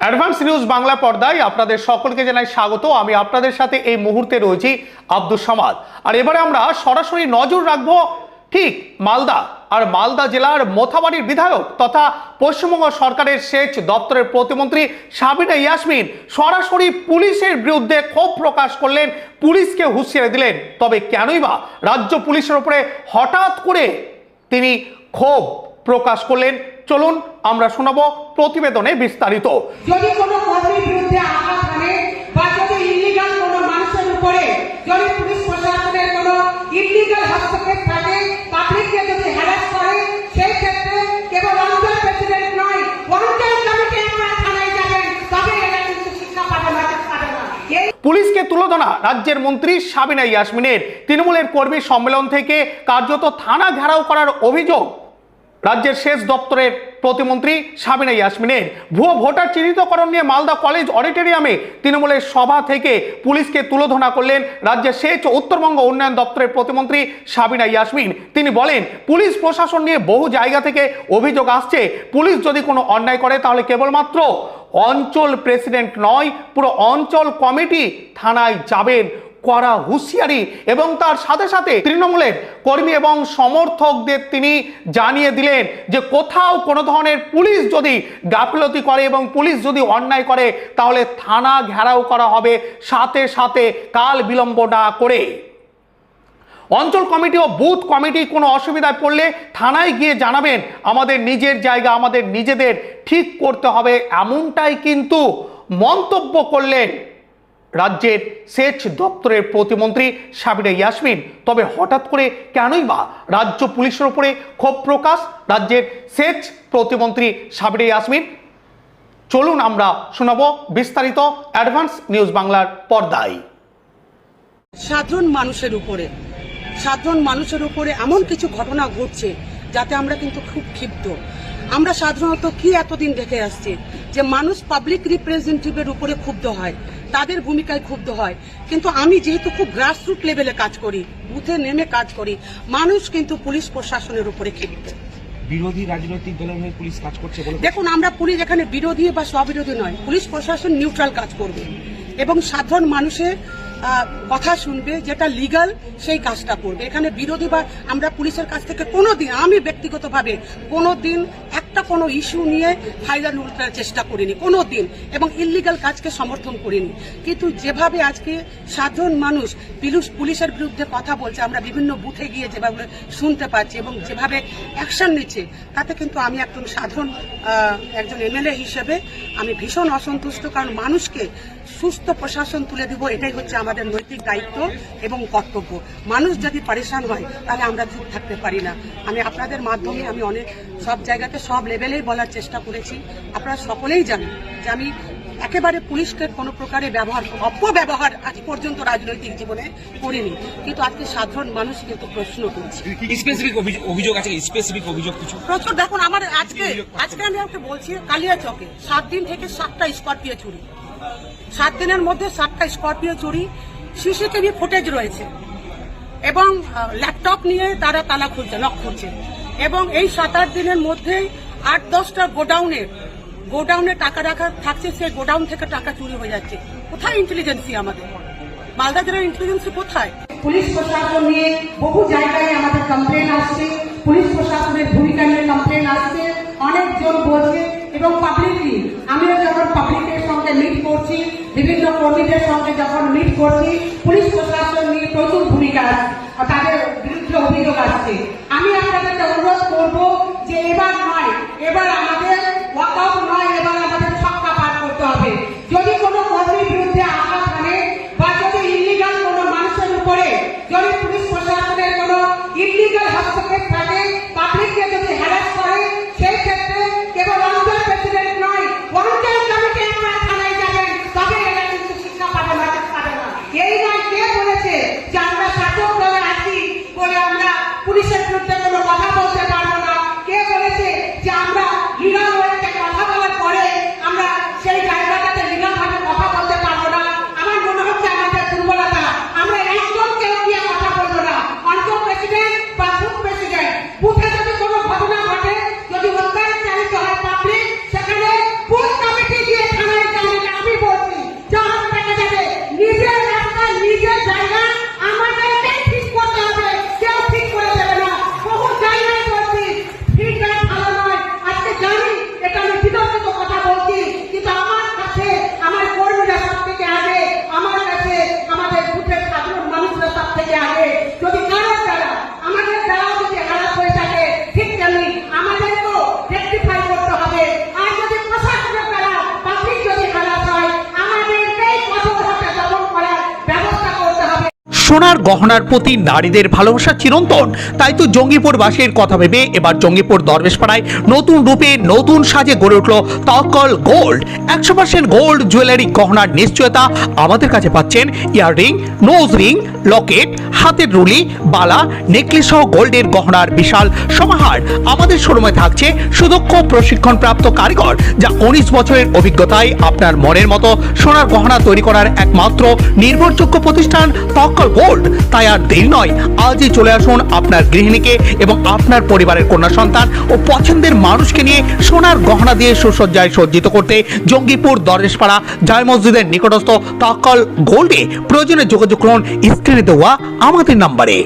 Advance news Bangla পর্দায় আপনাদের সকলকে জানাই স্বাগত। আমি আপনাদের সাথে এই মুহূর্তে রয়েছি আব্দুল সামাদ। আর এবারে আমরা সরাসরি নজর রাখব ঠিক মালদা আর মালদা জেলার মোথাবাড়ির বিধায়ক তথা পশ্চিমবঙ্গ সরকারের সেচ দপ্তরের প্রতিমন্ত্রী সাবিনা ইয়াসমিন সরাসরি পুলিশের বিরুদ্ধে ক্ষোভ প্রকাশ করলেন, পুলিশকে হুঁশিয়ারি দিলেন। তবে কেনই বা রাজ্য পুলিশের উপরে হঠাৎ করে তিনি ক্ষোভ প্রকাশ করলেন। চলুন আমরা শোনাবো প্রতিবেদনে বিস্তারিত। যদি কোনো কর্মীর বিরুদ্ধে আঘাত হানে বা যদি ইলিগাল কোনো মানুষের উপরে যদি পুলিশ প্রশাসনের কোনো ইলিগাল হস্তক্ষেপ থাকে পাবলিককে যদি হ্যারাস করে সেই ক্ষেত্রে কেবল অঞ্চল প্রেসিডেন্ট নয় অঞ্চল কমিটি আপনারা থানায় যাবেন তবে এরা কিন্তু শিক্ষা পাবে না পাবে না। এই পুলিশকে তুলোধনা রাজ্যের মন্ত্রী সাবিনা ইয়াসমিনের তৃণমূলের কর্মী সম্মেলন থেকে কার্যত থানা ঘেরাও করার অভিযোগ রাজ্যের শেষ দপ্তরের প্রতিমন্ত্রী সাবিনা ইয়াসমিনের ভুয়ো ভোটার চিহ্নিতকরণ নিয়ে মালদা কলেজ অডিটোরিয়ামে তৃণমূলের সভা থেকে পুলিশকে তুলোধনা করলেন রাজ্যের ও উত্তরবঙ্গ উন্নয়ন দপ্তরের প্রতিমন্ত্রী সাবিনা ইয়াসমিন। তিনি বলেন, পুলিশ প্রশাসন নিয়ে বহু জায়গা থেকে অভিযোগ আসছে। পুলিশ যদি কোনো অন্যায় করে, তাহলে কেবলমাত্র অঞ্চল প্রেসিডেন্ট নয়, পুরো অঞ্চল কমিটি থানায় যাবেন। করা হুঁশিয়ারি এবং তার সাথে সাথে তৃণমূলের কর্মী এবং সমর্থকদের তিনি জানিয়ে দিলেন যে কোথাও কোনো ধরনের পুলিশ যদি গাফিলতি করে এবং পুলিশ যদি অন্যায় করে, তাহলে থানা ঘেরাও করা হবে সাথে সাথে কাল বিলম্ব না করে। অঞ্চল কমিটি ও বুথ কমিটি কোনো অসুবিধায় পড়লে থানায় গিয়ে জানাবেন, আমাদের নিজের জায়গা, আমাদের নিজেদের ঠিক করতে হবে। এমনটাই কিন্তু মন্তব্য করলেন রাজ্যের সেচ দপ্তরের প্রতিমন্ত্রী সাবিনা ইয়াসমিন। তবে হঠাৎ করে কেনই বা রাজ্য পুলিশের উপরে ক্ষোভ প্রকাশ? রাজ্যের সেচ প্রতিমন্ত্রী সাবিনা ইয়াসমিন। চলুন আমরা শোনাবো বিস্তারিত অ্যাডভান্স নিউজ বাংলার পর্দায়। সাধারণ মানুষের উপরে, সাধারণ মানুষের উপরে এমন কিছু ঘটনা ঘটছে যাতে আমরা কিন্তু খুব ক্ষিপ্ত। আমরা সাধারণত কি এতদিন দেখে আসছি? যে মানুষ পাবলিক রিপ্রেজেন্টেটিভের উপরে ক্ষুব্ধ হয়। তাদের ভূমিকায় ক্ষুব্ধ হয়। কিন্তু আমি যেহেতু খুব গ্রাসরুট লেভেলে কাজ করি বুথে নেমে কাজ করি মানুষ কিন্তু পুলিশ প্রশাসনের উপরে ক্ষিপ্ত। বিরোধী রাজনৈতিক দলের হয়ে পুলিশ কাজ করছে দেখুন আমরা পুলিশ এখানে বিরোধী বা স্ববিরোধী নয় পুলিশ প্রশাসন নিউট্রাল কাজ করবে। এবং সাধারণ মানুষের কথা শুনবে যেটা লিগাল সেই কাজটা করবে। এখানে বিরোধী বা আমরা পুলিশের কাছ থেকে কোনো দিন আমি ব্যক্তিগতভাবে কোনো দিন একটা কোনো ইস্যু নিয়ে ফাইনাল উল্টার চেষ্টা করিনি কোনো দিন এবং ইলিগাল কাজকে সমর্থন করিনি। কিন্তু যেভাবে আজকে সাধারণ মানুষ পুলিশ, পুলিশের বিরুদ্ধে কথা বলছে, আমরা বিভিন্ন বুথে গিয়ে যেভাবে শুনতে পাচ্ছি এবং যেভাবে অ্যাকশন নিচ্ছে, তাতে কিন্তু আমি একজন সাধারণ একজন এমএলএ হিসেবে আমি ভীষণ অসন্তুষ্ট, কারণ মানুষকে সুস্থ প্রশাসন তুলে দিব, এটাই হচ্ছে আমাদের নৈতিক দায়িত্ব এবং কর্তব্য। মানুষ যদি পরেশান হয়, তাহলে আমরা চুপ থাকতে পারি না। আমি আপনাদের মাধ্যমে আমি অনেক, সব জায়গাতে সব লেভেলেই বলার চেষ্টা করেছি। আপনারা সকলেই জানেন যে আমি একেবারে পুলিশকে কোনো প্রকারে ব্যবহার অপব্যবহার আজ পর্যন্ত রাজনৈতিক জীবনে করিনি। কিন্তু আজকে সাধারণ মানুষ কিন্তু প্রশ্ন করছে স্পেসিফিক অভিযোগ আছে স্পেসিফিক অভিযোগ কিছু? প্রচুর দেখুন আমার আজকে আজকে আমি আপনাকে বলছি কালিয়া চকে সাত দিন থেকে সাতটা স্করপিও চুরি। সাত দিনের মধ্যে সাতটা স্করপিও চুরি সিসিটিভি ফুটেজ রয়েছে। এবং ল্যাপটপ নিয়ে তারা তালা খুলছে লক খুলছে। এবং এই সাত আট দিনের মধ্যেই আট দশটা গোডাউনের, গোডাউনে টাকা রাখা থাকছে, সেই গোডাউন থেকে টাকা চুরি হয়ে যাচ্ছে। কোথায় ইন্টেলিজেন্সি আমাদের? মালদা জেলার ইন্টেলিজেন্সি কোথায়? পুলিশ প্রশাসন নিয়ে বহু জায়গায় আমাদের কমপ্লেন আসছে। পুলিশ প্রশাসনের ভূমিকা নিয়ে কমপ্লেন আসছে। অনেকজন বলছে এবং পাবলিকলি আমিও যখন পাবলিকের সঙ্গে মিট করছি, বিভিন্ন কর্মীদের সঙ্গে যখন মিট করছি, পুলিশ প্রশাসন নিয়ে প্রচুর ভূমিকা তাদের বিরুদ্ধে অভিযোগ আসছে। আমি আপনাদেরকে অনুরোধ করব যে এবার এবার আমাদের ওয়াকআউট নয়, এবার আমাদের ছক্কা পার করতে হবে। যদি কোনো কর্মীর বিরুদ্ধে আঘাত হানে বা যদি ইলিগাল কোনো মানুষের উপরে যদি পুলিশ প্রশাসনের কোনো ইলিগাল হস্তক্ষেপ থাকে পাবলিককে যদি হ্যারাস করে, সেই ক্ষেত্রে কেবল অঞ্চল প্রেসিডেন্ট নয় অঞ্চল কমিটি আপনারা থানায় যাবেন তবে এরা কিন্তু শিক্ষা পাবে না পাবে না। এই নয়, কে বলেছে যে আমরা শাসক দলে আছি বলে আমরা পুলিশের সোনার গহনার প্রতি নারীদের ভালোবাসা চিরন্তন। তাই তো জঙ্গিপুর বাসীর কথা ভেবে এবার জঙ্গিপুর দরবেশপাড়ায় নতুন রূপে নতুন সাজে গড়ে উঠল তকল গোল্ড। একশো পার্সেন্ট গোল্ড জুয়েলারি গহনার নিশ্চয়তা আমাদের কাছে পাচ্ছেন ইয়াররিং, নোজ রিং, লকেট, হাতের রুলি, বালা, নেকলেস সহ গোল্ডের গহনার বিশাল সমাহার। আমাদের শোরুমে থাকছে সুদক্ষ প্রশিক্ষণপ্রাপ্ত কারিগর, যা উনিশ বছরের অভিজ্ঞতায় আপনার মনের মতো সোনার গহনা তৈরি করার একমাত্র নির্ভরযোগ্য প্রতিষ্ঠান তক্কল গোল্ড তাই আর দেরি নয়। আজই চলে আসুন আপনার গৃহিণীকে এবং আপনার পরিবারের কন্যা সন্তান ও পছন্দের মানুষকে নিয়ে সোনার গহনা দিয়ে সুসজ্জায় সজ্জিত করতে জঙ্গিপুর দরেশপাড়া জয় মসজিদের নিকটস্থ তক্কল গোল্ডে প্রয়োজনে যোগাযোগ করুন স্ক্রিনে দেওয়া আমাদের নাম্বারে।